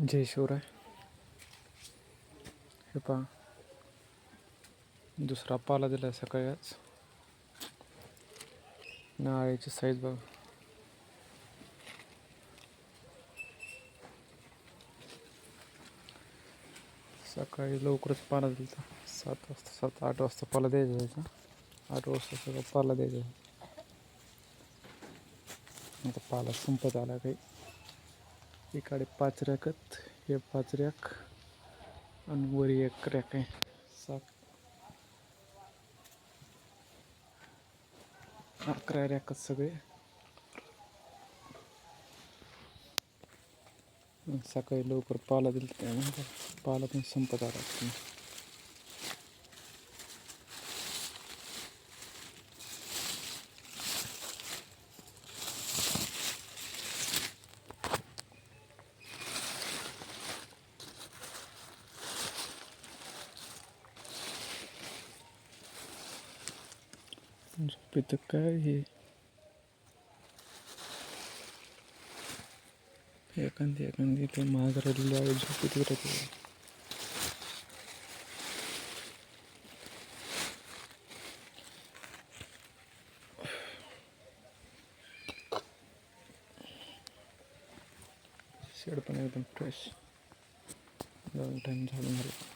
जय शिवराय हे पहा दुसरा पाला दिला आहे सकाळीच नाळीची साईज बघ सकाळी लवकरच पाला दिला सात वाजता सात आठ वाजता पाला द्यायचा जायचा आठ वाजता सगळं पाला द्यायचा आता पाला संपत आला काही इकडे पाच रैक ये पाच रैक आणि वर एक रैक है सात अकरा रैक सगे सका लवकर पाला दिला त्यामुळे पाला पण संपत आला अभी तक का ये ಯಾಕಂದ್ರೆ ಯಾಕಂದ್ರೆ ಇದು ಮಾದರಲ್ಲಿ ಅವಳು ಜೊತೆಗಿರುತ್ತೆ ಸೇಡ್ ಪನ್ನ एकदम ಫ್ರೆಶ್ ಲಾಂಗ್ ಟೈಮ್ झालं